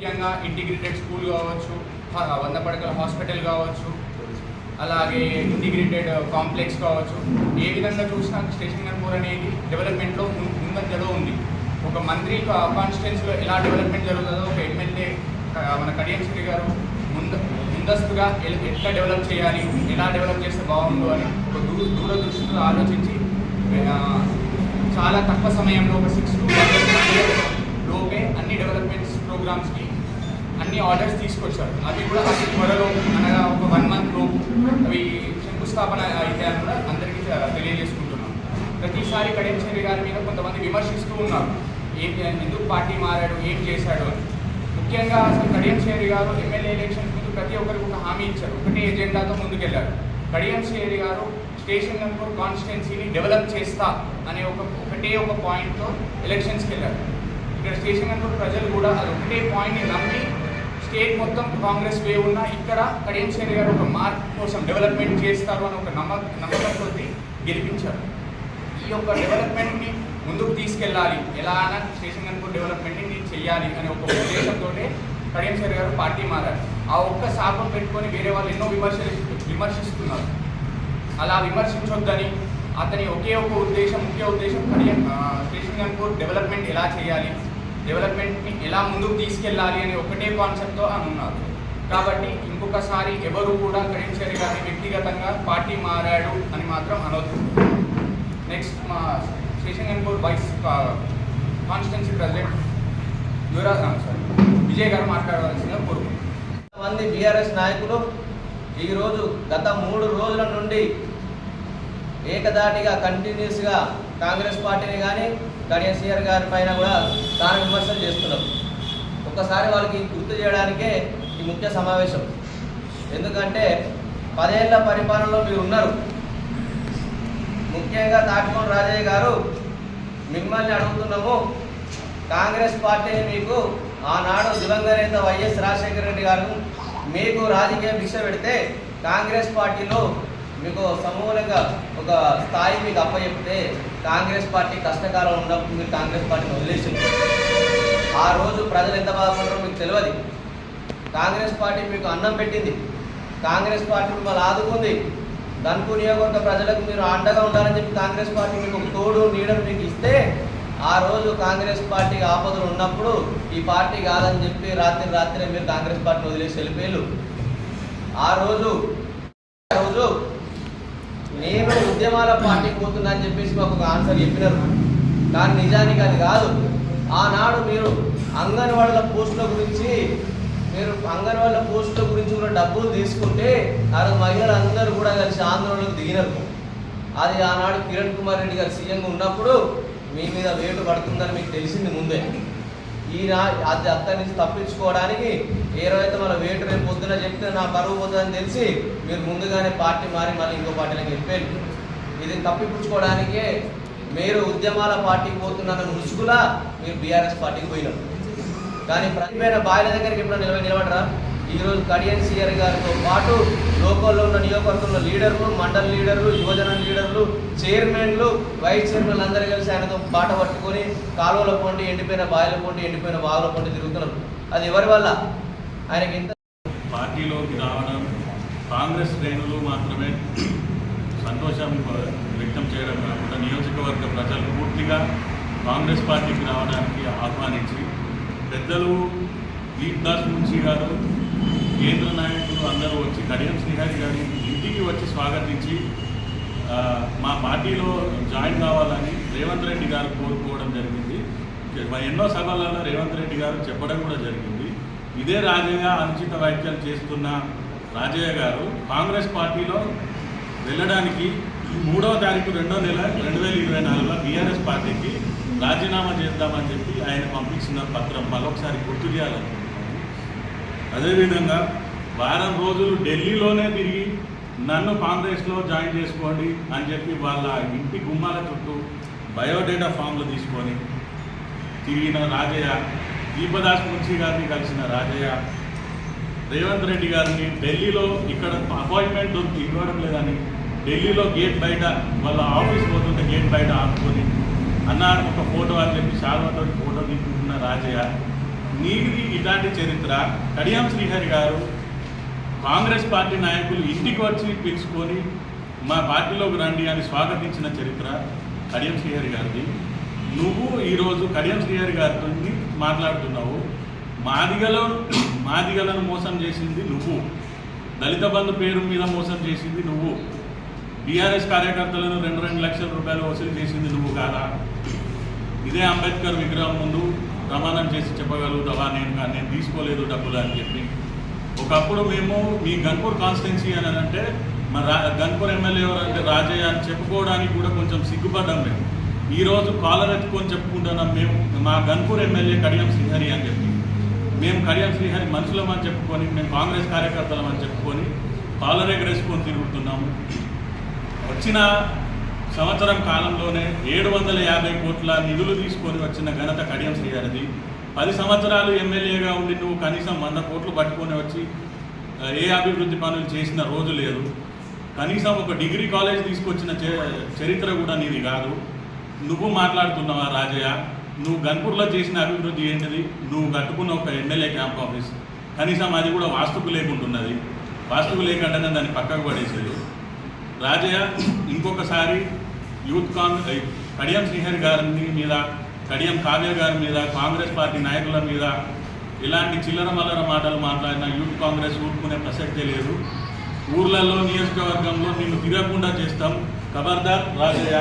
ముఖ్యంగా integrated school కావచ్చు వంద పడకల హాస్పిటల్ కావచ్చు అలాగే ఇంటిగ్రేటెడ్ కాంప్లెక్స్ కావచ్చు. ఏ విధంగా చూసినా స్టేషన్ గన్పూర్ అనేది డెవలప్మెంట్లో ముందంజలో ఉంది. ఒక మంత్రి కాన్స్టిట్యున్సీలో ఎలా డెవలప్మెంట్ జరుగుతుందో ఒక ఎమ్మెల్యే మన కడియం శ్రీ గారు ముంద ముందస్తుగా ఎల్- ఎట్లా డెవలప్ చేయాలి ఎలా డెవలప్ చేస్తే బాగుందో అని ఒక దూర దూరదృష్టితో ఆలోచించి చాలా తక్కువ సమయంలో ఒక సిక్స్ టు లోపే అన్ని డెవలప్మెంట్స్ ప్రోగ్రామ్స్కి అన్ని ఆర్డర్స్ తీసుకొచ్చారు. అవి కూడా అతి త్వరలో అనగా ఒక వన్ మంత్ లోపు అవి శంకుస్థాపన అయితే అని కూడా అందరికీ తెలియజేసుకుంటున్నాం. ప్రతిసారి కడియంచేరి గారి మీద కొంతమంది విమర్శిస్తూ ఉన్నారు. ఏం ఎందుకు పార్టీ మారాడు ఏం చేశాడు అని. ముఖ్యంగా అసలు కడియంచేరి గారు ఎమ్మెల్యే ఎలక్షన్స్ ముందు ప్రతి ఒక్కరికి ఒక హామీ ఇచ్చారు. ఒకటే ఎజెండాతో ముందుకెళ్ళారు. కడియంచేరి గారు స్టేషన్ గన్పూర్ కాన్స్టిట్యున్సీని డెవలప్ చేస్తా అనే ఒక ఒకటే ఒక పాయింట్తో ఎలక్షన్స్కి వెళ్ళారు. ఇక్కడ స్టేషన్ గన్పూర్ ప్రజలు కూడా అది ఒకటే పాయింట్ని నమ్మి స్టేట్ మొత్తం కాంగ్రెస్ వే ఉన్న ఇక్కడ కడియం శేరి గారు ఒక మార్క్ కోసం డెవలప్మెంట్ చేస్తారు అని ఒక నమ్మక నమ్మకంతో గెలిపించారు. ఈ యొక్క డెవలప్మెంట్ని ముందుకు తీసుకెళ్ళాలి. ఎలా అయినా స్టేషన్ గన్పూర్ డెవలప్మెంట్ని చేయాలి అనే ఒక ఉద్దేశంతో కడియం శేరి గారు పార్టీ మారారు. ఆ ఒక్క శాపం పెట్టుకొని వేరే వాళ్ళు ఎన్నో విమర్శలు విమర్శిస్తున్నారు. అలా విమర్శించొద్దని అతని ఒకే ఒక ఉద్దేశం ముఖ్య ఉద్దేశం కడియం స్టేషన్ గన్పూర్ డెవలప్మెంట్ ఎలా చేయాలి? డెవలప్మెంట్ని ఎలా ముందుకు తీసుకెళ్ళాలి అనే ఒకటే కాన్సెప్ట్తో అని ఉన్నారు. కాబట్టి ఇంకొకసారి ఎవరు కూడా కడియంచేరి గారిని వ్యక్తిగతంగా పార్టీ మారాడు అని మాత్రం అనొద్దు. నెక్స్ట్ మా station vice constituency president Yuvraj sorry. Vijay garu మాట్లాడవలసిందిగా కోరుకుంటున్నాను. మంది బీఆర్ఎస్ నాయకులు ఈరోజు గత మూడు రోజుల నుండి ఏకదాటిగా కంటిన్యూస్గా కాంగ్రెస్ పార్టీని కానీ కడియసీఆర్ గారి పైన కూడా తాను విమర్శలు చేస్తున్నాం. ఒక్కసారి వాళ్ళకి గుర్తు చేయడానికే ఈ ముఖ్య సమావేశం. ఎందుకంటే పదేళ్ళ పరిపాలనలో మీరు ఉన్నారు. ముఖ్యంగా తాటికొండ రాజయ్య గారు మిమ్మల్ని అడుగుతున్నాము కాంగ్రెస్ పార్టీని మీకు ఆనాడు దివంగత నేత వైఎస్ రాజశేఖర రెడ్డి గారు మీకు రాజకీయ భిక్ష పెడితే కాంగ్రెస్ పార్టీలో మీకు సమూలంగా ఒక స్థాయి మీకు అప్పచెప్తే కాంగ్రెస్ పార్టీ కష్టకాలం ఉన్నప్పుడు మీరు కాంగ్రెస్ పార్టీని వదిలేసింది ఆ రోజు ప్రజలు ఎంత బాధపడతారో మీకు తెలియదు కాంగ్రెస్ పార్టీ మీకు అన్నం పెట్టింది. కాంగ్రెస్ పార్టీ మిమ్మల్ని ఆదుకుంది. ధన్పూర్ నియోజకవర్గ ప్రజలకు మీరు అండగా ఉండాలని చెప్పి కాంగ్రెస్ పార్టీ మీకు తోడు నీడను మీకు ఇస్తే ఆ రోజు కాంగ్రెస్ పార్టీ ఆపదలు ఉన్నప్పుడు ఈ పార్టీ కాదని చెప్పి రాత్రి రాత్రి మీరు కాంగ్రెస్ పార్టీని వదిలేసి వెళ్ళిపోయారు ఆ రోజు ఆ రోజు నేను ఉద్యమాల పార్టీకి పోతున్నా అని చెప్పేసి మాకు ఒక ఆన్సర్ చెప్పినారు. కానీ నిజానికి అది కాదు. ఆనాడు మీరు అంగన్వాడల పోస్టుల గురించి మీరు అంగన్వాడల పోస్టుల గురించి కూడా డబ్బులు తీసుకుంటే ఆ రోజు మహిళలందరూ కూడా కలిసి ఆందోళనకు దిగినారు. అది ఆనాడు కిరణ్ కుమార్ రెడ్డి గారు సీఎంగా ఉన్నప్పుడు మీ మీద వేటు పడుతుందని మీకు తెలిసింది ముందే. ఈయన అది అక్కడి నుంచి తప్పించుకోవడానికి ఏ రోజైతే మన వేటు రేపు పొద్దున చెప్తే నా బరువు పోతుందని తెలిసి మీరు ముందుగానే పార్టీ మారి మళ్ళీ ఇంకో పార్టీలోకి వెళ్ళిపోయారు. ఇది తప్పిపుచ్చుకోవడానికే మీరు ఉద్యమాల పార్టీకి పోతున్న ముసుగులా మీరు బీఆర్ఎస్ పార్టీకి పోయినారు. కానీ ప్రతిపైన బాయిల దగ్గరికి ఎప్పుడైనా నిలబడి నిలబడరా? ఈరోజు కడియన్ సిఆర్ గారితో పాటు లోకల్లో ఉన్న నియోజకవర్గంలో లీడర్లు మండల లీడర్లు యువజన లీడర్లు చైర్మన్లు వైస్ చైర్మన్లు అందరూ కలిసి ఆయనతో పాట పట్టుకొని కాలువల పొండి ఎండిపోయిన బావిల పొండి ఎండిపోయిన బావుల పొండి తిరుగుతున్నారు. అది ఎవరి వల్ల? ఆయనకి ఇంత పార్టీలోకి రావడం కాంగ్రెస్ శ్రేణులు మాత్రమే సంతోషం వ్యక్తం చేయడం కాకుండా నియోజకవర్గ ప్రజలు పూర్తిగా కాంగ్రెస్ పార్టీకి రావడానికి ఆహ్వానించి పెద్దలు దీప్దాస్ మున్షి గారు కేంద్ర నాయకులు అందరూ వచ్చి కడియం శ్రీహరి గారి ఇంటికి వచ్చి స్వాగతించి మా పార్టీలో జాయిన్ కావాలని రేవంత్ రెడ్డి గారు కోరుకోవడం జరిగింది. ఎన్నో సభలలో రేవంత్ రెడ్డి గారు చెప్పడం కూడా జరిగింది. ఇదే రాజయ్య అనుచిత వ్యాఖ్యలు చేస్తున్న రాజయ్య గారు కాంగ్రెస్ పార్టీలో వెళ్ళడానికి మూడవ తారీఖు రెండో నెల రెండు వేల ఇరవై నాలుగులో బీఆర్ఎస్ పార్టీకి రాజీనామా చేద్దామని చెప్పి ఆయన పంపించిన పత్రం మరొకసారి గుర్తు చేయాలనుకుంటున్నాను. అదేవిధంగా వారం రోజులు ఢిల్లీలోనే తిరిగి నన్ను కాంగ్రెస్లో జాయిన్ చేసుకోండి అని చెప్పి వాళ్ళ ఇంటి గుమ్మాల చుట్టూ బయోడేటా ఫామ్లు తీసుకొని తిరిగిన రాజయ్య దీపదాస్ మున్షి గారిని కలిసిన రాజయ్య రేవంత్ రెడ్డి గారిని ఢిల్లీలో ఇక్కడ అపాయింట్మెంట్ దొరికి ఇవ్వడం లేదని ఢిల్లీలో గేట్ బయట వాళ్ళ ఆఫీస్ పోతుంటే గేట్ బయట ఆపుకొని అన్న ఒక ఫోటో అని చెప్పి శాల్వతో ఫోటో తీసుకుంటున్న రాజయ్య నీది ఇలాంటి చరిత్ర. కడియం శ్రీహరి గారు కాంగ్రెస్ పార్టీ నాయకులు ఇంటికి వచ్చి పిలుచుకొని మా పార్టీలోకి రండి అని స్వాగతించిన చరిత్ర కడియం శ్రీహరి గారిది. నువ్వు ఈరోజు కడియం శ్రీహరి గారితో మాట్లాడుతున్నావు. మాదిగలో మాదిగలను మోసం చేసింది నువ్వు. దళిత బంధు పేరు మీద మోసం చేసింది నువ్వు. బీఆర్ఎస్ కార్యకర్తలను రెండు రెండు లక్షల రూపాయలు వసూలు చేసింది నువ్వు కాదా? ఇదే అంబేద్కర్ విగ్రహం ముందు ప్రమాణం చేసి చెప్పగలుగుతావా? నేను నేను తీసుకోలేదు డబ్బులు అని చెప్పి. ఒకప్పుడు మేము మీ గన్పూర్ కాన్స్టిట్యున్సీ అని అంటే మా రా గన్పూర్ ఎమ్మెల్యే ఎవరు అంటే రాజయ్య అని చెప్పుకోవడానికి కూడా కొంచెం సిగ్గుపడ్డాం మేము. ఈరోజు కాలర్ ఎత్తుకొని చెప్పుకుంటున్నాం మేము మా గన్పూర్ ఎమ్మెల్యే కడియం శ్రీహరి అని చెప్పి. మేము కడియం శ్రీహరి మనుషులం అని చెప్పుకొని మేము కాంగ్రెస్ కార్యకర్తలం అని చెప్పుకొని కాలర్ ఎగరేసుకొని తిరుగుతున్నాము. వచ్చిన సంవత్సరం కాలంలోనే ఏడు వందల యాభై కోట్ల నిధులు తీసుకొని వచ్చిన ఘనత కడియం శ్రీహరిది. పది సంవత్సరాలు ఎమ్మెల్యేగా ఉండి నువ్వు కనీసం వంద కోట్లు పట్టుకొని వచ్చి ఏ అభివృద్ధి పనులు చేసిన రోజు లేదు. కనీసం ఒక డిగ్రీ కాలేజ్ తీసుకొచ్చిన చరిత్ర కూడా నీది కాదు. నువ్వు మాట్లాడుతున్నావా రాజయ్య? నువ్వు గన్పూర్లో చేసిన అభివృద్ధి ఏంటిది? నువ్వు కట్టుకున్న ఒక ఎమ్మెల్యే క్యాంప్ ఆఫీస్. కనీసం అది కూడా వాస్తుకు లేకుంటున్నది. వాస్తుకు లేకుండానే దాన్ని పక్కకు పడేసేది. రాజయ్య ఇంకొకసారి యూత్ కాన్ కడియం శ్రీహరి గారిని మీద కడియం కావ్య గారి మీద కాంగ్రెస్ పార్టీ నాయకుల మీద ఇలాంటి చిల్లర మల్లర మాటలు మాట్లాడిన యూత్ కాంగ్రెస్ ఊరుకునే ప్రసక్తే లేదు. ఊర్లలో నియోజకవర్గంలో నిన్ను తిరగకుండా చేస్తాం. ఖబర్దార్ రాజయ్య.